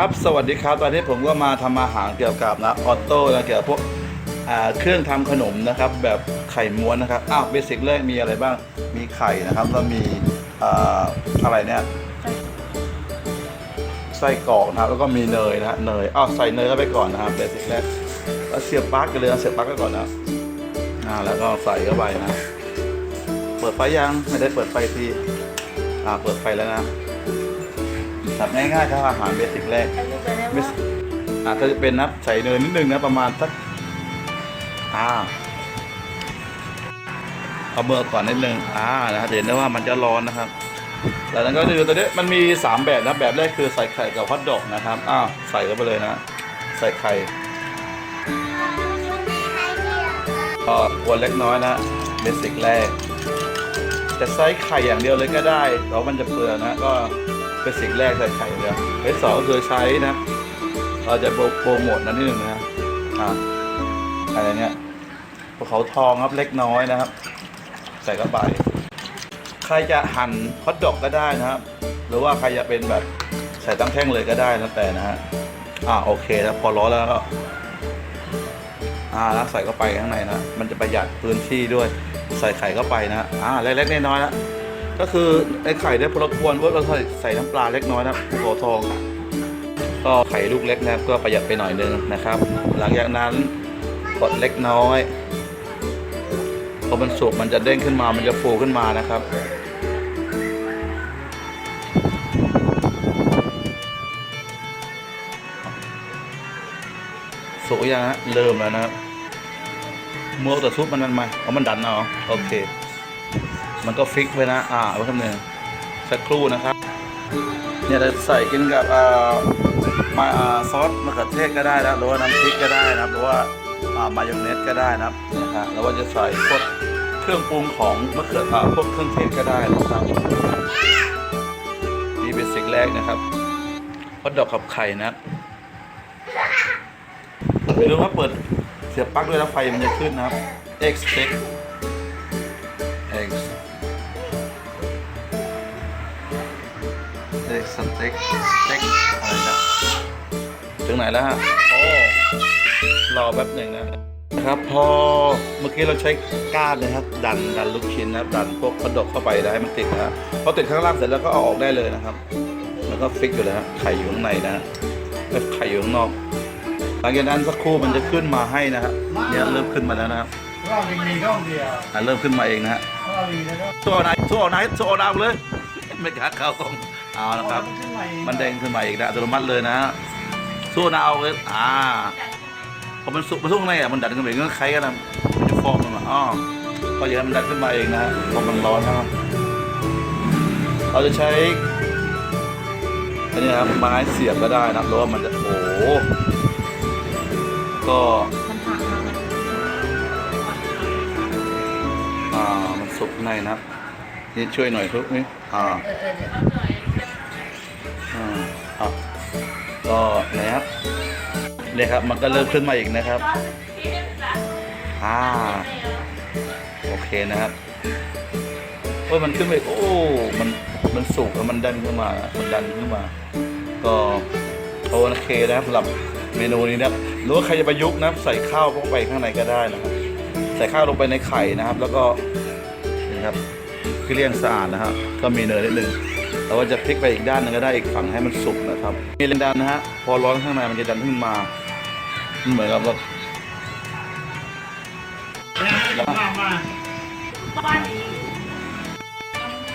ครับ สวัสดีครับตอนนี้ผมก็มาทำอาหารเกี่ยวกับนะออโต้นะเกี่ยวกับพวกเครื่องทำขนมนะครับ แบบไข่ม้วนนะครับอ้าวเบสิกเลยมีอะไรบ้างมีไข่นะครับแล้วมีออะไรเนี่ยไส้กรอกนะครับแล้วก็มีเนยนะฮะเนยอ้าวใส่เนยเข้าไปก่อนนะครับเบสิกแรกแล้วเสียบปลั๊กกันเลยนะเสียบปลั๊กไว้ก่อนนะอ่าแล้วก็ใส่เข้าไปนะ เปิดไฟยังไม่ได้เปิดไฟทีอ่าเปิดไฟแล้วนะ ทำง่ายๆครับอาหารเบสิกแรกไม่สอาจจะเป็นนะใส่เนยนิดนึงนะประมาณสักอ่าเอาเบอร์ก่อนนิดนึงอ่านะจะเห็นได้ว่ามันจะร้อนนะครับแล้วนั้นก็คือตัวนี้มันมี 3 แบบนะแบบแรกคือใส่ไข่กับฮอทดอกนะครับอ้าวใส่เข้าไปเลยนะ ใส่ไข่ก็กวนเล็กน้อยนะเบสิกแรกจะใส่ไข่อย่างเดียวเลยก็ได้แต่ว่ามันจะเปลืองนะก็ เบสิกแรกใส่ไข่เดียเบสสองก็คือใช้นะ เราจะโปรโมทนั้นนิดนึงนะอ่าอะไรเนี้ยภูเขาทองครับเล็กน้อยนะครับ ใส่เข้าไป ใครจะหั่นฮอทดอกก็ได้นะครับ หรือว่าใครจะเป็นแบบใส่ตั้งแท่งเลยก็ได้แล้วแต่นะฮะอ่าโอเคแล้วพอร้อนแล้วก็อ่าแล้วใส่เข้าไปข้างในนะมันจะประหยัดพื้นที่ด้วย ใส่ไข่เข้าไปนะอ่าเล็กๆน้อยๆนะ ก็คือไอ้ไข่ได้พอเราควรว่าเราใส่ใส่น้ำปลาเล็กน้อยนะภูเขาทอง ก็ไข่ลูกเล็กนะครับก็ประหยัดไปหน่อยนึงนะครับ หลังจากนั้นกดเล็กน้อยพอมันสุกมันจะเด้งขึ้นมา มันจะฟูขึ้นมานะครับ สุกยังฮะเริ่มแล้วนะครับเมื่อแต่ซุปมันนั่นไหมเอามันดันเอาโอเค มันก็ฟิกไว้นะ อ่าไว้คำนึงสักครู่นะครับ เนี่ยจะใส่กินกับอ่ามาอ่าซอสมะเขือเทศก็ได้นะหรือว่าน้ำพริกก็ได้นะครับ หรือว่าอ่ามายองเนสก็ได้นะครับนะฮะแล้วว่าจะใส่พวกเครื่องปรุงของมะเขืออ่าพวกเครื่องเทศก็ได้นะครับนี่เป็นสิ่งแรกนะครับฮอทดอกกับไข่นะครับอย่าลืมว่าเปิดเสียบปลั๊กด้วยแล้วไฟมันจะขึ้นนะครับ X X X สเต็กสเต็กอะไรนะถึงไหนแล้วฮะโอ้รอแป๊บหนึ่งนะครับพอเมื่อกี้เราใช้ก้านนะครับ ดันดันลูกชิ้นนะครับดันพวกกระดกเข้าไปได้ให้มันติดนะพอติดข้างล่างเสร็จแล้วก็เอาออกได้เลยนะครับแล้วก็ฟิกอยู่แล้วไข่อยู่ข้างในนะแล้วไข่อยู่ข้างนอก หลังจากนั้นสักครู่มันจะขึ้นมาให้นะครับเนี่ยเริ่มขึ้นมาแล้วนะครับเรายังมีช่องเดียวเริ่มขึ้นมาเองนะฮะเรามีแล้วก็สู้เอาไหนสู้เอาไหนสู้เอาดาวเลยไม่กล้าเข้ากอง เอาละครับขึ้นใหม่มันเด้งขึ้นมาอีกนะอัตโนมัติเลยนะสู้นะเอาเลยอ่าพอมันสุกมันสุกข้างในอะมันดันขึ้นไปก็คล้ายกันนะมันจะฟองมันมาอ๋อก็อย่างนั้นมันดันขึ้นมาเองนะพอมันร้อนนะครับเราจะใช้อันนี้ครับไม้เสียบก็ได้นะหรือว่ามันจะโอ้โหก็อ่ามันสุกข้างในนะครับนี่ช่วยหน่อยทุกนี่อ่า อ่าเอาก็นะครับเนี่ยครับ มันก็เริ่มขึ้นมาอีกนะครับ อ่า โอเคนะครับโอ้ยมันขึ้นไปโอ้มันมันสูงแล้วมันดันขึ้นมา มันดันขึ้นมา ก็โอเคนะครับสำหรับเมนูนี้นะครับหรือว่าใครจะประยุกต์นะใส่ข้าวลงไปข้างในก็ได้นะครับ ใส่ข้าวลงไปในไข่นะครับ แล้วก็นี่ครับเกลี้ยงสะอาดนะครับก็มีเนยนิดนึง เราก็จะพลิกไปอีกด้านนึงก็ได้อีกฝั่งให้มันสุกนะครับมีแรงดันนะฮะพอร้อนข้างในมันจะดันขึ้นมาเหมือนกับว่า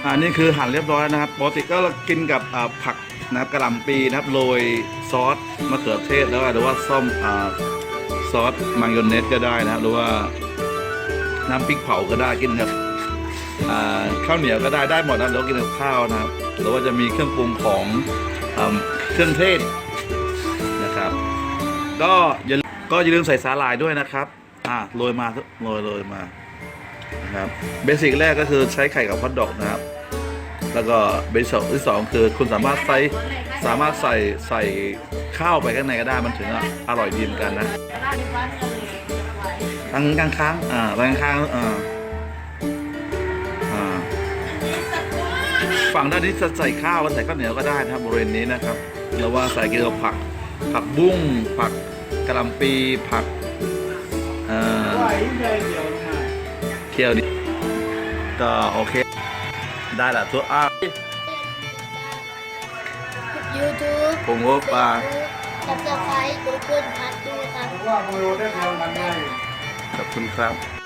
อันนี้คือหั่นเรียบร้อยแล้วนะครับปกติก็เรากินกับผักนะครับกระหล่ำปีนะครับโรยซอสมะเขือเทศแล้วหรือว่าส้มซอสมายองเนสก็ได้นะครับหรือว่าน้ำพริกเผาก็ได้กินกับ ข้าวเหนียวก็ได้ได้หมดนะหรือว่ากินกับข้าวนะครับหรือว่าจะมีเครื่องปรุงของอ่าเครื่องเทศนะครับ ก็อย่าก็อย่าลืมใส่สาหร่ายด้วยนะครับอ่าโรยมาโรยโรยมานะครับเบสิกแรกก็คือใช้ไข่กับฮอทดอกนะครับ แล้วก็เบสิกที่สองคือคุณสามารถใส่สามารถใส่ใส่ข้าวไปข้างในก็ได้มันถึงจะอร่อยดีเหมือนกันนะทางกลางค้างอ่าทางข้างอ่าอ่า ฝั่งด้านนี้จะใส่ข้าวใส่ข้าวเหนียวก็ได้นะครับบริเวณนี้นะครับหรือว่าใส่เกี่ยวผัก ผักบุ้งผักกะลำปีผักเอ่อเดียวนะเคี่ยวดิก็โอเค ได้ละตัวอ้าวยูทูบผมก็ปลาซับสไครต์กูเกิลพัดด้วยครับ ว่าโมโรได้เดียวกันเลยขอบคุณครับ